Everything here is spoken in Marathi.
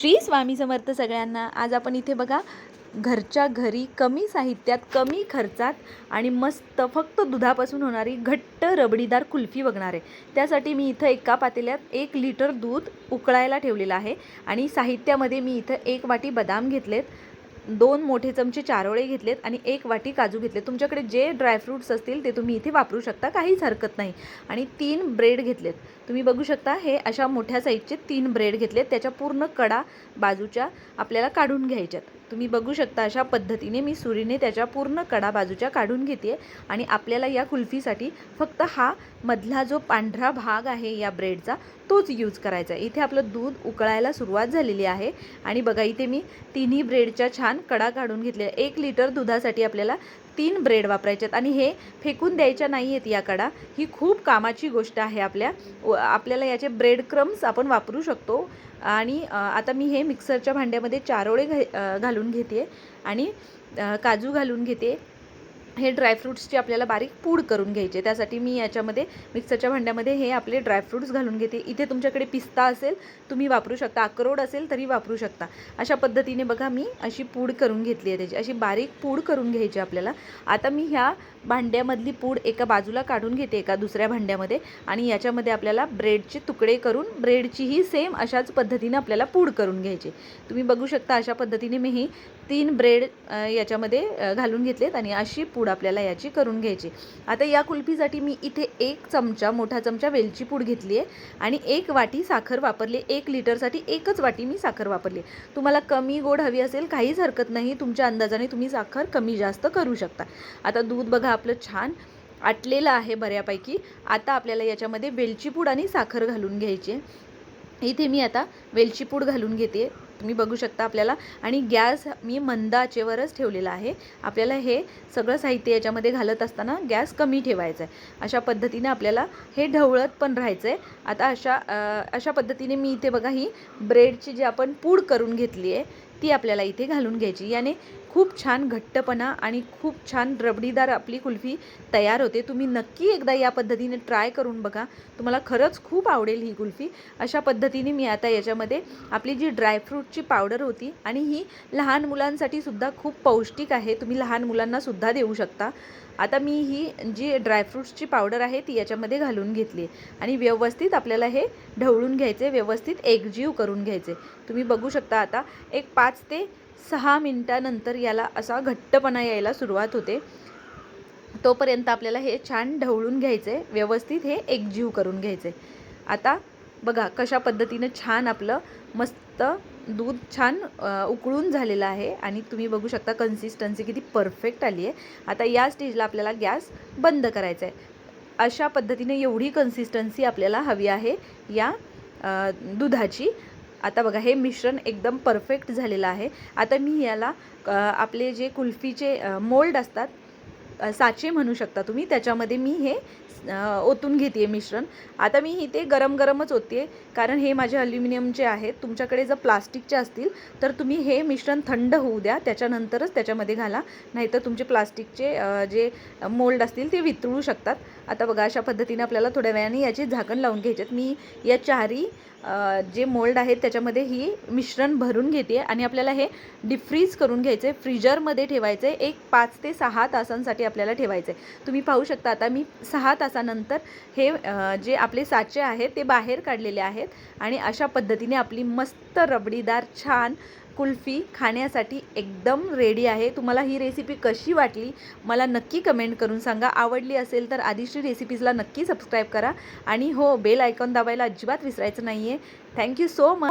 श्री स्वामी समर्थ सगळ्यांना आज आपण इथे बघा घरच्या घरी कमी साहित्यात कमी खर्चात आणि मस्त फक्त दुधापासून होणारी घट्ट रबडीदार कुल्फी बघणार आहे. त्यासाठी मी इथं एका पातेल्यात एक लिटर दूध उकळायला ठेवलेलं आहे आणि साहित्यामध्ये मी इथं एक वाटी बदाम घेतलेत. दोन मोठे चमचे चारोळे घेतलेत आणि एक वाटी काजू घेतले तुमच्याकडे जे ड्रायफ्रूट्स असतील ते तुम्ही इथे वापरू शकता काहीच हरकत नाही. आणि तीन ब्रेड घेतलेत. तुम्ही बघू शकता हे अशा मोठ्या साईजचे तीन ब्रेड घेतलेत. त्याच्या पूर्ण कडा बाजूच्या आपल्याला काढून घ्यायच्यात. तुम्ही बघू शकता अशा पद्धतीने मी सुरीने त्याच्या पूर्ण कडा बाजूच्या काढून घेते आणि आपल्याला या कुल्फीसाठी फक्त हा मधला जो पांढरा भाग आहे या ब्रेडचा तोच यूज करायचा आहे. इथे आपलं दूध उकळायला सुरुवात झालेली आहे आणि बघा इथे मी तिन्ही ब्रेडच्या छान कडा काढून घेतलेल्या एक लिटर दुधासाठी आपल्याला तीन ब्रेड वापरायचे आहेत आणि हे फेकून द्यायच्या नाही आहेत या कडा. ही खूप कामाची गोष्ट आहे आपल्या. व आपल्याला याचे ब्रेड क्रम्स आपण वापरू शकतो. आणि आता मी हे मिक्सरच्या भांड्यामध्ये चारोळे घे घालून घेते आणि काजू घालून घेते हे ड्रायफ्रूट्सची आपल्याला बारीक पूड करून घ्यायचे त्यासाठी मी याच्यामध्ये मिक्सरच्या भांड्यामध्ये हे आपले ड्रायफ्रूट्स घालून घेते. इथे तुमच्याकडे पिस्ता असेल तुम्ही वापरू शकता. अक्रोड असेल तरी वापरू शकता. अशा पद्धतीने बघा मी अशी पूड करून घेतली आहे त्याची. अशी बारीक पूड करून घ्यायची आपल्याला. आता मी ह्या भांड्यामधली पूड एका बाजूला काढून घेते एका दुसऱ्या भांड्यामध्ये. आणि याच्यामध्ये आपल्याला ब्रेडचे तुकडे करून ब्रेडचीही सेम अशाच पद्धतीने आपल्याला पूड करून घ्यायची तुम्ही बघू शकता अशा पद्धतीने मी ही तीन ब्रेड याच्यामध्ये घालून घेतलेत. आणि अशी पूड आपल्याला याची करून घ्यायची. आता या कुल्फीसाठी मी इथे एक चमचा मोठा चमचा वेलची पूड घेतली आहे आणि एक वाटी साखर वापरली एक लिटरसाठी एकच वाटी मी साखर वापरली तुम्हाला कमी गोड हवी असेल काहीच हरकत नाही. तुमच्या अंदाजाने तुम्ही साखर कमी जास्त करू शकता. आता दूध बघा आपलं छान आटलेलं आहे बऱ्यापैकी. आता आपल्याला याच्यामध्ये वेलची पूड आणि साखर घालून घ्यायची इथे मी आता वेलची पूड घालून घेते. तुम्ही बघू शकता आपल्याला. आणि गॅस मी मंद आचेवरच ठेवलेला आहे. आपल्याला हे सगळं साहित्य याच्यामध्ये घालत असताना गॅस कमी ठेवायचा आहे अशा पद्धतीने आपल्याला हे ढवळत पण राहायचं आहे आता अशा अशा पद्धतीने मी इथे बघा ही ब्रेडची जी आपण पूड करून घेतली आहे ती आपल्याला इथे घालून घ्यायची. याने खूप छान घट्टपणा आणि खूप छान रबडीदार आपली कुल्फी तयार होते. तुम्ही नक्की एकदा या पद्धतीने ट्राय करून बघा. तुम्हाला खरंच खूप आवडेल ही कुल्फी. अशा पद्धतीने मी आता याच्यामध्ये आपली जी ड्रायफ्रूटची पावडर होती आणि ही लहान मुलांसाठी सुद्धा खूप पौष्टिक आहे. तुम्ही लहान मुलांनासुद्धा देऊ शकता. आता मी ही जी ड्रायफ्रूट्सची पावडर आहे ती याच्यामध्ये घालून घेतली आणि व्यवस्थित आपल्याला हे ढवळून घ्यायचे व्यवस्थित एकजीव करून घ्यायचे. तुम्ही बघू शकता आता एक पाच ते सहा मिनटानंतर याला असा घट्टपणा यायला सुरुवात होते. तोपर्यंत आपल्याला हे छान ढवळून घ्यायचे व्यवस्थित हे एकजीव करून घ्यायचे. आता बघा कशा पद्धतीनं छान आपलं मस्त दूध छान उकळून झालेलं आहे आणि तुम्ही बघू शकता कन्सिस्टन्सी किती परफेक्ट आली आहे. आता या स्टेजला आपल्याला गॅस बंद करायचा आहे. अशा पद्धतीने एवढी कन्सिस्टन्सी आपल्याला हवी आहे या दुधाची. आता बघा हे मिश्रण एकदम परफेक्ट झालेलं आहे. आता मी याला आपले जे कुल्फीचे मोल्ड असतात साचे म्हणू शकता तुम्ही. त्याच्यामध्ये मी हे ओतून घेते मिश्रण. आता मी इथे गरम गरमच ओतते कारण हे माझे अल्युमिनियमचे आहेत तुमच्याकडे जर प्लास्टिकचे असतील तर तुम्ही हे मिश्रण थंड होऊ द्या. त्याच्यानंतरच त्याच्यामध्ये घाला. नाहीतर तुमचे प्लास्टिकचे जे मोल्ड असतील ते वितळू शकतात. आता बघा अशा पद्धतीने आपल्याला थोड्या वेळाने याचे झाकण लावून घ्यायचे मी या चारी जे मोल्ड आहेत त्याच्यामध्ये ही मिश्रण भरून घेते आणि आपल्याला हे डिफ्रीज करून घ्यायचं. आहे फ्रीजरमध्ये ठेवायचं. आहे एक पाच ते सहा तासांसाठी आपल्याला ठेवायचं. आहे तुम्ही पाहू शकता आता मी सहा तासानंतर हे जे आपले साचे आहेत ते बाहेर काढलेले आहेत आणि अशा पद्धतीने आपली मस्त रबडीदार छान कुल्फी खाण्यासाठी एकदम रेडी आहे. तुम्हाला ही रेसिपी कशी वाटली मला नक्की कमेंट करून सांगा. आवडली असेल तर आदिश्री रेसिपीजला नक्की सबस्क्राईब करा. आणि हो बेल आयकॉन दाबायला अजिबात विसरायचं नाही आहे थँक्यू सो मच